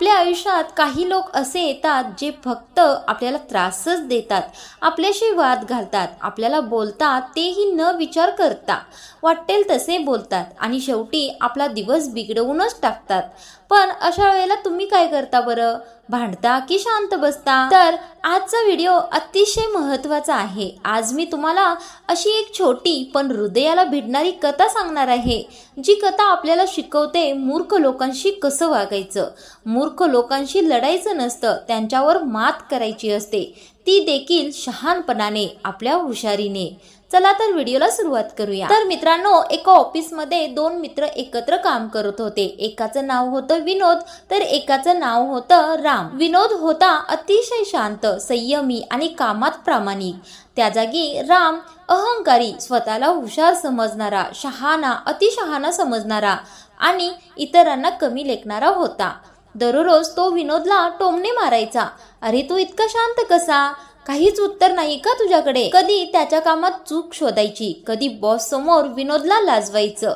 आपल्या आयुष्यात काही लोक असे येतात जे फक्त आपल्याला त्रासच देतात आपल्याशी वाद घालतात आपल्याला बोलतात तेही न विचार करता. वाटेल तसे बोलतात आणि शेवटी आपला दिवस बिघडवूनच टाकतात. पण अशा वेळेला तुम्ही काय करता बरं? भांडता की शांत बसता? तर आजचा व्हिडिओ अतिशय महत्त्वाचा आहे. आज मी तुम्हाला अशी एक छोटी पण हृदयाला भिडणारी कथा सांगणार आहे जी कथा आपल्याला शिकवते मूर्ख लोकांशी कसं वागायचं? मूर्ख लोकांशी लढायचं नसतं त्यांच्यावर मात करायची असते. ती देखील शहाणपणाने आपल्या हुशारीने. चला तर व्हिडिओला सुरुवात करूया. तर मित्रांनो एका ऑफिसमध्ये दोन मित्र एकत्र काम करत होते. एकाचं नाव होतं विनोद तर एकाचं नाव होतं राम. विनोद होता अतिशय शांत संयमी आणि कामात प्रामाणिक. त्या जागी राम अहंकारी स्वतःला हुशार समजणारा शहाणा अतिशहाणा समजणारा आणि इतरांना कमी लेखणारा होता. दररोज तो विनोदला टोमणे मारायचा. अरे तू इतका शांत कसा? काहीच उत्तर नाही का तुझ्याकडे? कधी त्याच्या कामात चूक शोधायची कधी बॉस समोर विनोदला लाजवायचं.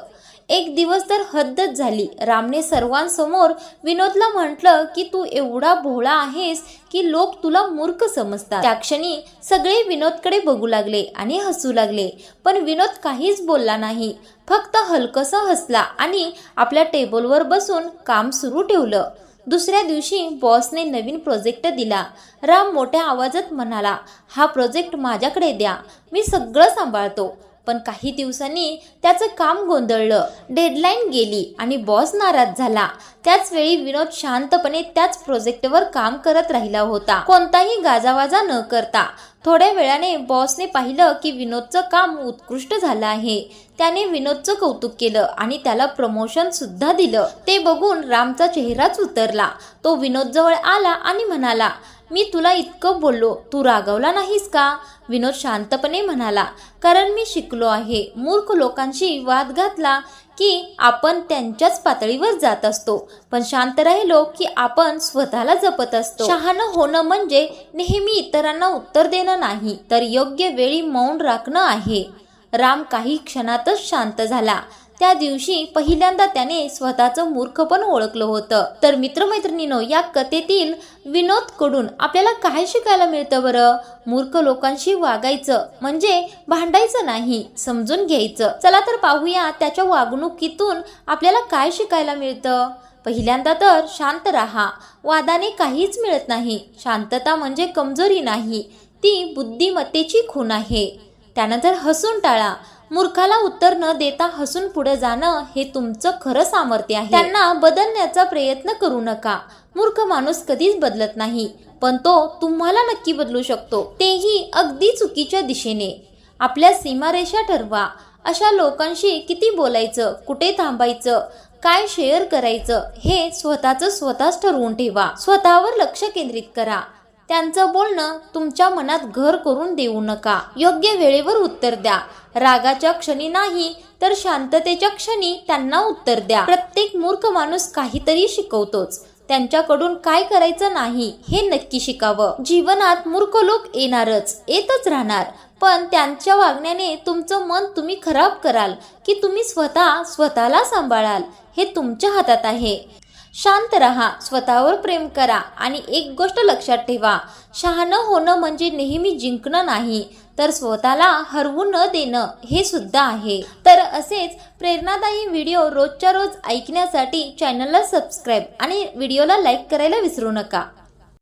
एक दिवस तर हद्दच झाली. रामने सर्वांसमोर विनोदला म्हटलं की तू एवढा भोळा आहेस की लोक तुला मूर्ख समजतात. त्या क्षणी सगळे विनोदकडे बघू लागले आणि हसू लागले. पण विनोद काहीच बोलला नाही. फक्त हलकसा हसला आणि आपल्या टेबलवर बसून काम सुरू ठेवलं. दुसऱ्या दिवशी बॉसने नवीन प्रोजेक्ट दिला. राम मोठ्या आवाजात म्हणाला हा प्रोजेक्ट माझ्याकडे द्या. मी सगळं सांभाळतो. पण काही दिवसांनी त्याचं काम गोंधळलं. डेडलाईन गेली आणि बॉस नाराज झाला. त्याच वेळी विनोद शांतपणे त्याच प्रोजेक्टवर काम करत राहिला होता. कोणताही गाजावाजा न करता. थोड्या वेळाने बॉसने पाहिलं की विनोदचं काम उत्कृष्ट झालं आहे. त्याने विनोदचं कौतुक केलं आणि त्याला प्रमोशन सुद्धा दिलं. ते बघून रामचा चेहराच उतरला. तो विनोद जवळ आला आणि म्हणाला मी तुला इतकं बोललो तू रागवला नाहीस का? विनोद शांतपणे म्हणाला. कारण मी शिकलो आहे. मूर्ख लोकांशी वाद घातला की आपण त्यांच्याच पातळीवर जात असतो. पण शांत राहिलो की आपण स्वतःला जपत असतो. शहाणं होणं म्हणजे नेहमी इतरांना उत्तर देणं नाही तर योग्य वेळी मौन राखणं आहे. राम काही क्षणातच शांत झाला. त्या दिवशी पहिल्यांदा त्याने स्वतःचं मूर्खपण ओळखलं होतं. तर मित्रमैत्रिणीनो या कथेतील विनोदकडून आपल्याला काय शिकायला मिळतं बरं? मूर्ख लोकांशी वागायचं म्हणजे भांडायचं नाही समजून घ्यायचं. चला तर पाहूया त्याच्या वागणुकीतून आपल्याला काय शिकायला मिळतं. पहिल्यांदा तर शांत राहा. वादाने काहीच मिळत नाही. शांतता म्हणजे कमजोरी नाही. ती बुद्धिमत्तेची खूण आहे. त्यानंतर हसून टाळा. मूर्खाला उत्तर न देता हसून पुढे जाणं हे तुमचं खरं सामर्थ्य आहे. त्यांना बदलण्याचा प्रयत्न करू नका. मूर्ख माणूस कधीच बदलत नाही पण तो तुम्हाला नक्की बदलू शकतो. तेही अगदी चुकीच्या दिशेने. आपल्या सीमारेषा ठरवा. अशा लोकांशी किती बोलायचं कुठे थांबायचं काय शेअर करायचं हे स्वतःचं स्वतःच ठरवून ठेवा. स्वतःवर लक्ष केंद्रित करा. त्यांचं बोलणं तुमच्या मनात घर करून देऊ नका. योग्य वेळेवर उत्तर द्या. रागाच्या क्षणी नाही तर शांततेच्या क्षणी त्यांना उत्तर द्या. प्रत्येक मूर्ख माणूस काहीतरी शिकवतोच. त्यांच्याकडून काय करायचं नाही हे नक्की शिकावं. जीवनात मूर्ख लोक येणारच येतच राहणार. पण त्यांच्या वागण्याने तुमचं मन तुम्ही खराब कराल की तुम्ही स्वतः स्वतःला सांभाळाल हे तुमच्या हातात आहे. शांत रहा स्वतःवर प्रेम करा आणि एक गोष्ट लक्षात ठेवा. शहाणं होणं म्हणजे नेहमी जिंकणं नाही तर स्वतःला हरवू न देणं हे सुद्धा आहे. तर असेच प्रेरणादायी व्हिडिओ रोजच्या रोज ऐकण्यासाठी चॅनलला सबस्क्राईब आणि व्हिडिओला लाईक करायला विसरू नका.